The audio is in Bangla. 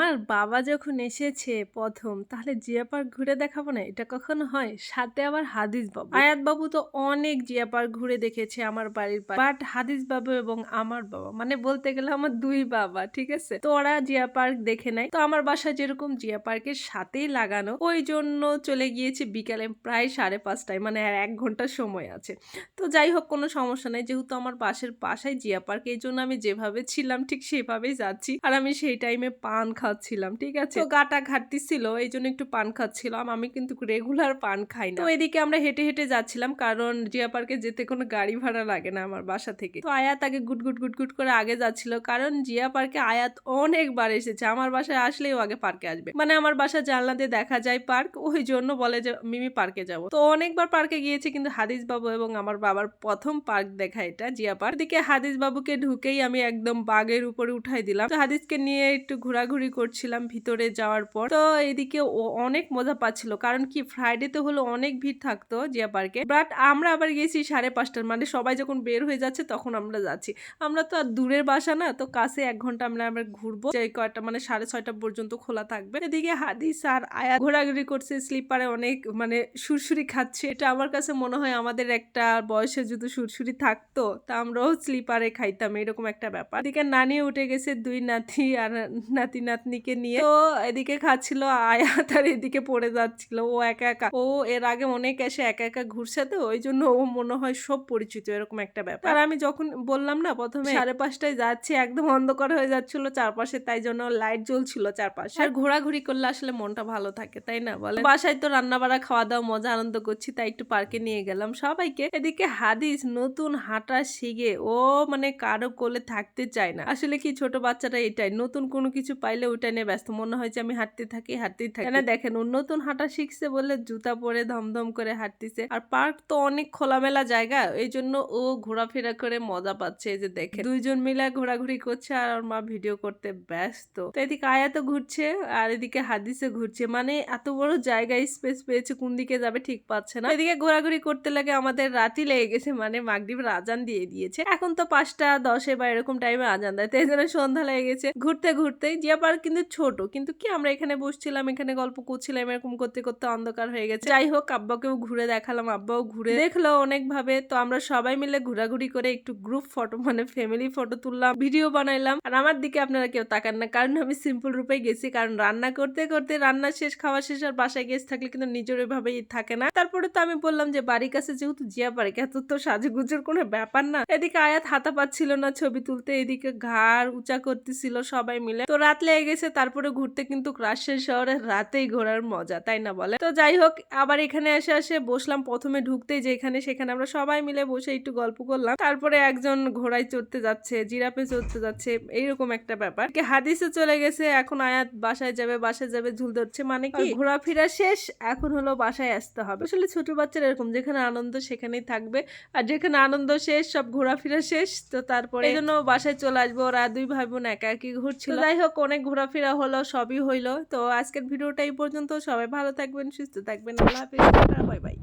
আমার বাবা যখন এসেছে প্রথম, তাহলে জিয়া পার্ক ঘুরে দেখাবো না? এটা কখনো হয়? সাথে আবার হাদিস বাবু। আয়াত বাবু তো অনেক জিয়া পার্ক ঘুরে দেখেছে আমার বাড়ির বাট হাদিস বাবু এবং আমার বাবা মানে বলতে গেলে আমার দুই বাবা, ঠিক আছে? তো ওরা জিয়া পার্ক দেখে নাই তো আমার বাসা যেরকম জিয়া পার্কের সাথেই লাগানো, ওই জন্য চলে গিয়েছি বিকালে প্রায় সাড়ে পাঁচটায় মানে আর এক ঘণ্টা সময় আছে। তো যাই হোক, কোনো সমস্যা নেই। যেহেতু আমার পাশের বাসায় জিয়া পার্ক, এই জন্য আমি যেভাবে ছিলাম, ঠিক সেভাবেই যাচ্ছি। আর আমি সেই টাইমে পান খাচ্ছিলাম ঠিক আছে? তো গাটা ঘাটতি ছিল এই জন্য একটু পান খাচ্ছিলাম। আমি কিন্তু রেগুলার পান খাই না। তো এদিকে আমরা হেঁটে হেঁটে যাচ্ছিলাম কারণ জিয়া পার্কে যেতে কোনো গাড়ি ভাড়া লাগে না আমার বাসা থেকে। তো আয়াত আগে গুট গুট গুট গুট করে আগে যাচ্ছিল কারণ জিয়া পার্কে আয়াত অনেকবার এসেছে। আমার বাসায় আসলেও আগে পার্কে আসবে। মানে আমার বাসা জানলা দিয়ে দেখা যায় পার্ক ওই জন্য বলে যে মিমি পার্কে যাব। তো অনেকবার পার্কে গিয়েছে কিন্তু হাদিস বাবু এবং আমার বাবার প্রথম পার্ক দেখা এটা জিয়া পার্ক। দিকে হাদিস বাবুকে ঢুকেই আমি একদম বাগের উপরে উঠাই দিলাম। তো হাদিসকে নিয়ে একটু ঘোরাঘুরি করছিলাম ভিতরে যাওয়ার পর। তো এদিকে ও অনেক মজা পাচ্ছিল। কারণ কি ফ্রাইডেতে হলো অনেক ভিড় থাকতো জিয়া পার্কে। বাট আমরা আবার গেছি সাড়ে পাঁচটার মানে সবাই যখন বের হয়ে যাচ্ছে তখন আমরা যাচ্ছি। আমরা তো আর দূরের বাসা না, তো কাছে এক ঘণ্টা আমরা আমরা ঘুরবো। যে কয়টা মানে সাড়ে ছয়টা পর্যন্ত খোলা থাকবে। এদিকে হাদিস আর আয়া ঘোরাঘুরি করছে, স্লিপারে অনেক মানে সুরসুরি খাচ্ছে। এটা আমার কাছে মনে হয় আমাদের একটা বয়সে যদি সুরসুরি থাকতো, তা আমরাও স্লিপারে খাইতাম, এরকম একটা ব্যাপার। এদিকে নানি উঠে গেছে দুই নাতি আর নাতি নাতনিকে নিয়ে। তো এদিকে খাচ্ছিল আয়াত আর এদিকে পড়ে যাচ্ছিল। ও একা একা ও এর আগে অনেক এসে একা একা ঘুরছে তো ওই জন্য ও মনে হয় সব পরিচিত এরকম একটা ব্যাপার। আর আমি যখন বললাম না প্রথমে সাড়ে পাঁচটায় যাচ্ছি একদম অন্ধকার হয়ে যাচ্ছিল চারপাশে তাই জন্য লাইট জ্বলছিল চারপাশে। আর ঘোরাঘুরি করলে আসলে মনটা ভালো থাকে তাই না বলে? বাসায় তো রান্না বাড়া খাওয়া দাওয়া মজা আনন্দ করছি তাই একটু পার্কে নিয়ে গেলাম। সবাইকে এদিকে হাদিস নতুন হাঁটা শিখে ও মানে কারও কোলে থাকতে চায় না। আসলে কি ছোট বাচ্চাটা এটাই নতুন কোনো কিছু পাইলে ওইটা নিয়ে ব্যস্ত, মনে হয় যে আমি হাঁটতে থাকি, হাঁটতেই থাকি। না দেখেন, ও নতুন হাঁটা শিখছে বলে জুতা পরে ধমধম করে হাঁটতেছে। আর পার্ক তো অনেক খোলামেলা জায়গা এই জন্য ও ঘোরাফেরা করে মজা পাচ্ছে যে দেখে দুইজন মিলে ঘোরাঘুরি করছে আর ওর মা ভিডিও করতে ব্যস্ত। তো এদিকে আয়া তো ঘুরছে আর এদিকে হাদিসে ঘুরছে। মানে এত বড় জায়গায় স্পেস পেয়েছে, কোন দিকে যাবে ঠিক পাচ্ছে না। এদিকে ঘোরাঘুরি করতে লাগে আমাদের রাতি লেগে গেছে মানে মাগরিবের আজান দিয়ে দিয়েছে। এখন তো পাঁচটা দশে বা এরকম টাইমে আজান দেয়, তো এই জন্য সন্ধ্যা লেগে গেছে। ঘুরতে ঘুরতে জিয়া পার্ক কিন্তু ছোট। কিন্তু কি আমরা এখানে বসছিলাম, এখানে গল্প করছিলাম, এরকম করতে করতে অন্ধকার হয়ে গেছে। যাই হোক, আব্বাকেও ঘুরে দেখালাম, আব্বাও ঘুরে দেখল অনেক ভাবে তো আমরা সবাই মিলে ঘোরাঘুরি করে একটু গ্রুপ ফটো মানে ফ্যামিলি ফটো তুললাম ভিডিও বানাইলাম। আর আমার দিকে আপনারা কেউ তাকান না, কারণ আমি সিম্পল রূপে গেছি। কারণ রান্না করতে করতে রান্না শেষ, খাওয়া শেষ আর বাসায় গেস্ট থাকলে কিন্তু নিজের ওইভাবেই থাকে না। তারপরে তো আমি বললাম যে, বাড়ির কাছে যেহেতু জিয়া পার্ক এত তো সাজুগুজুর কোনো ব্যাপার না। এদিকে আয়াত হাতা পাচ্ছিল না ছবি তুলতে, এদিকে ঘাড় উঁচা করতেছিল সবাই মিলে। তো রাত লেগে গেছে তারপরে ঘুরতে কিন্তু রাজশাহী শহরে রাতেই ঘোরার মজা তাই না বলে? তো যাই হোক আবার এখানে এসে এসে বসলাম প্রথমে ঢুকতেই যে এখানে সেখানে আমরা সবাই মিলে বসে একটু গল্প করলাম। তারপরে একজন ঘোড়ায় চড়তে যাচ্ছে জিরাপে চড়তে যাচ্ছে এইরকম একটা ব্যাপার। কি হাদিসে চলে গেছে এখন আয়াত বাসায় যাবে বাসায় যাবে ঝুল ধরছে মানে কি? ঘোরাফেরা শেষ এখন হলো বাসায় আসতে হবে। আসলে ছোট বাচ্চারা এরকম যেখানে আনন্দ সেখানেই থাকবে। আর যেখানে আনন্দ শেষ সব ঘোরাফেরা শেষ তো তারপরে এই জন্য বাসায় চলে আসব ওরা দুই ভাই বোন একা একই ঘুরছিল। যাই হোক অনেক ঘোরাফেরা হলো, সবই হইল। তো আজকের ভিডিওটা এই পর্যন্ত। সবাই ভালো থাকবেন, সুস্থ থাকবেন। আল্লাহ হাফিজ। Bye bye.